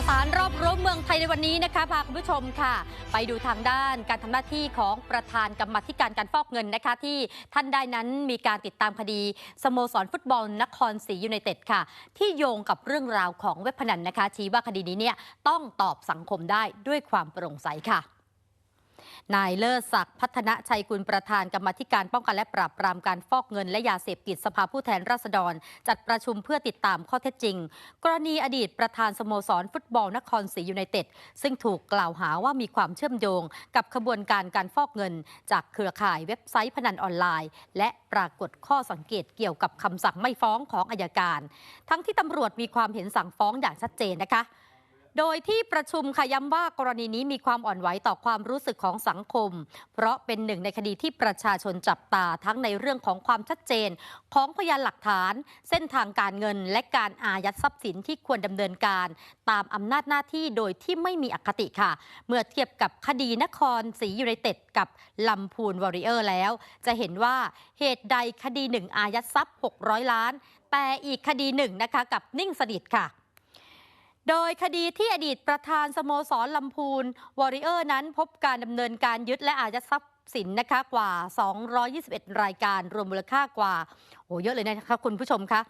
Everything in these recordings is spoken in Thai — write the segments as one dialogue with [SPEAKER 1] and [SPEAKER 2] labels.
[SPEAKER 1] าวสารรอบรั้วเมืองไทยในวันนี้นะคะพาคุณผู้ชมค่ะ ไปดูทางด้านการทำหน้าที่ของประธานกรรมธิการการฟอกเงินนะคะ ที่ท่านได้นั้นมีการติดตามคดีสโมสรฟุตบอลนครศรียูไนเต็ดค่ะ ที่โยงกับเรื่องราวของเว็บพนันนะคะ ชี้ว่าคดีนี้เนี่ยต้องตอบสังคมได้ด้วยความโปร่งใสค่ะ นายเลิศศักดิ์พัฒนชัยกุลประธานกรรมธิการป้องกันและปราบปรามการฟอกเงินและยาเสพติดสภาผู้แทนราษฎร จัดประชุมเพื่อติดตามข้อเท็จจริง กรณีอดีตประธานสโมสรฟุตบอลนครศรียูไนเต็ดซึ่งถูกกล่าวหาว่ามีความเชื่อมโยง กับขบวนการการฟอกเงิน จากเครือข่ายเว็บไซต์พนันออนไลน์ และปรากฏข้อสังเกตเกี่ยวกับคำสั่งไม่ฟ้องของอายการ ทั้งที่ตำรวจมีความเห็นสั่งฟ้องอย่างชัดเจนนะคะ โดยที่ประชุมค่ะย้ำว่ากรณีนี้มีความอ่อนไหวต่อความรู้สึกของสังคม เพราะเป็นหนึ่งในคดีที่ประชาชนจับตาทั้งในเรื่องของความชัดเจน ของพยานหลักฐาน เส้นทางการเงิน และการอายัดทรัพย์สินที่ควรดำเนินการ ตามอำนาจหน้าที่โดยที่ไม่มีอคติค่ะ เมื่อเทียบกับคดีนครศรียูไนเต็ดกับลำพูนวอริเออร์แล้ว จะเห็นว่าเหตุใดคดีหนึ่งอายัดทรัพย์ 600 ล้าน แต่อีกคดีหนึ่งนะคะกับนิ่งสนิทค่ะ โดยคดีที่อดีตประธานสโมสรลำพูนวอริเออร์นั้นพบการดำเนินการยึดและอายัดทรัพย์สินนะคะกว่า 221 รายการรวมมูลค่ากว่าโอ้เยอะเลยนะคะคุณผู้ชมคะ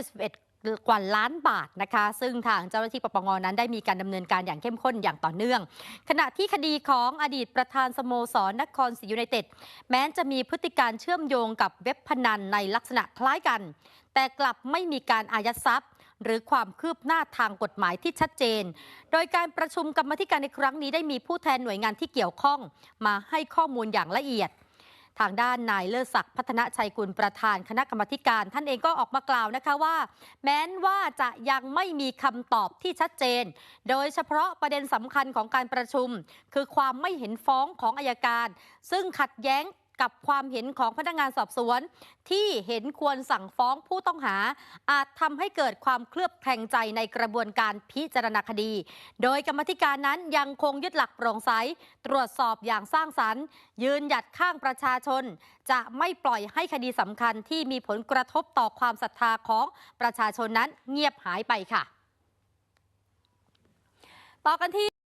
[SPEAKER 1] 671กว่าล้านบาทนะคะ ซึ่งทางเจ้าหน้าที่ปปงนั้นได้มีการดำเนินการอย่างเข้มข้นอย่างต่อเนื่อง ขณะที่คดีของอดีตประธานสโมสรนครศรียูไนเต็ดแม้จะมีพฤติการเชื่อมโยงกับเว็บพนันในลักษณะคล้ายกัน แต่กลับไม่มีการอายัดทรัพย์ หรือความคืบหน้าทางกฎหมายที่ชัดเจน โดยการประชุมกรรมธิการในครั้งนี้ได้มีผู้แทนหน่วยงานที่เกี่ยวข้อง มาให้ข้อมูลอย่างละเอียด ทางด้านนายเลิศศักดิ์พัฒนชัยกุลประธานคณะกรรมการ ท่านเองก็ออกมากล่าวนะคะว่า แม้นว่าจะยังไม่มีคำตอบที่ชัดเจน โดยเฉพาะประเด็นสำคัญของการประชุม คือความไม่เห็นฟ้องของอายการ ซึ่งขัดแย้ง กับความเห็นของพนักงานสอบสวน ที่เห็นควรสั่งฟ้องผู้ต้องหา อาจทำให้เกิดความเคลือบแคลงใจในกระบวนการพิจารณาคดี โดยกรรมธิการนั้นยังคงยึดหลักโปร่งใส ตรวจสอบอย่างสร้างสรรค์ ยืนหยัดข้างประชาชน จะไม่ปล่อยให้คดีสำคัญที่มีผลกระทบต่อความศรัทธาของประชาชนนั้นเงียบหายไปค่ะ ต่อกันที่